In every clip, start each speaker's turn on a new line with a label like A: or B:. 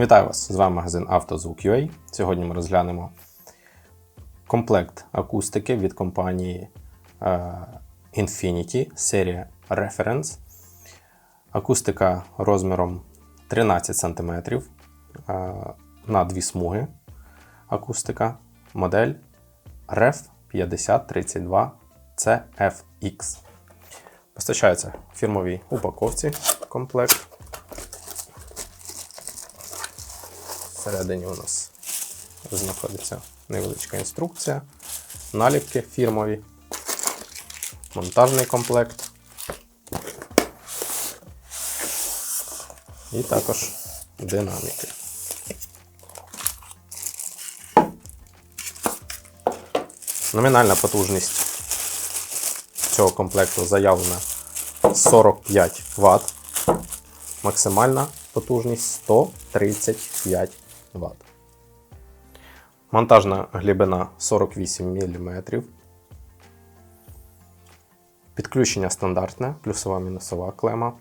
A: Вітаю вас! З вами магазин «Автозвук.UA». Сьогодні ми розглянемо комплект акустики від компанії е, Infinity серія Reference. Акустика розміром 13 см е, на дві смуги. Акустика модель REF 5032 CFX. Постачається в фірмовій упаковці комплект. Всередині у нас знаходиться невеличка інструкція, наліпки фірмові, монтажний комплект. І також динаміки. Номінальна потужність цього комплекту заявлена 45 Вт. Максимальна потужність 135 Вт. Монтажна глибина 48 мм. Підключення стандартне, плюсова мінусова клема.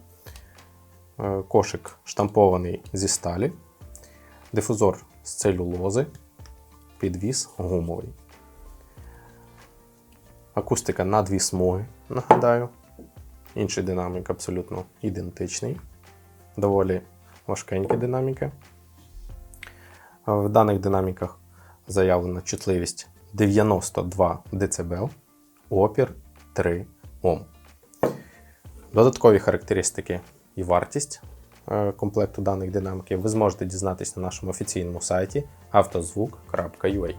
A: Е, Кошик штампований зі сталі. Дифузор з целюлози. Підвіс гумовий. Акустика на дві смуги, нагадаю. Інший динамік абсолютно ідентичний. Доволі важкенькі динаміки. В даних динаміках заявлена чутливість 92 дБ, опір 3 Ом. Додаткові характеристики і вартість е, комплекту даних динаміків ви зможете дізнатися на нашому офіційному сайті автозвук.ua.